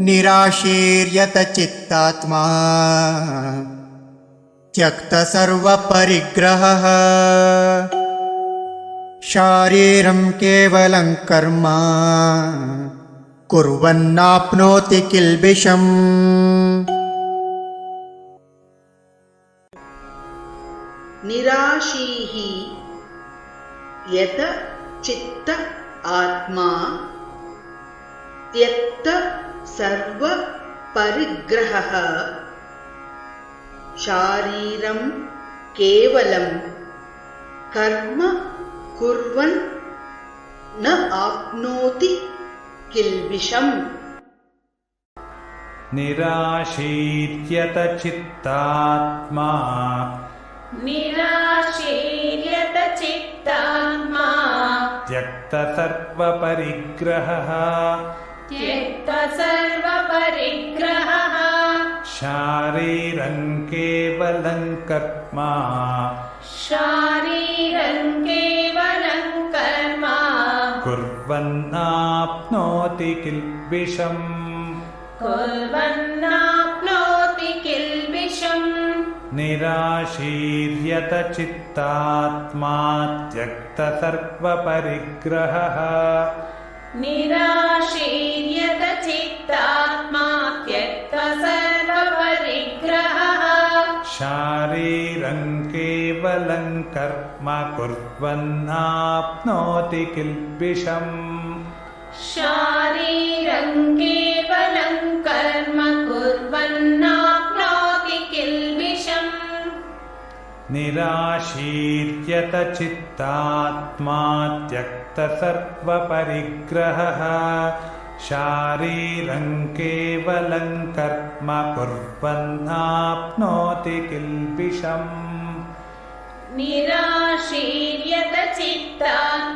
निराशीर्यत चित्तात्मा त्यक्तसर्वपरिग्रहः। शारीरं केवलं कर्म। कुर्वन्नाप्नोति किल्बिषम्। निराशीः यत चित्त आत्मा त्यक्त सर्वपरिग्रहः। शारीरं केवलं कर्म कुर्वन् न आप्नोति किल्बिषम्। निराशीर्यत चित्तात्मा त्यक्त सर्वपरिग्रहः शारीरं केवलं कर्म। शारीरं केवलं कर्म। कुर्वन्नाप्नोति किल्बिषम्। कुर्वन्नाप्नोति किल्बिषम्। निराशीर्यतचित्तात्मा त्यक्तसर्वपरिग्रहः। निराशीर्यत कर्म कुर्वन्नाप्नोति किल्बिषम्। शारीरं केवलं कर्म कुर्वन्नाप्नोति किल्बिषम्। निराशीर्यतचित्तात्मा त्यक्तसर्वपरिग्रहः शारीरं केवलं कर्म कुर्वन्नाप्नोति किल्बिषम् निराशीर्यत चित्तात्मा त्यक्ता सर्वपरिग्रहः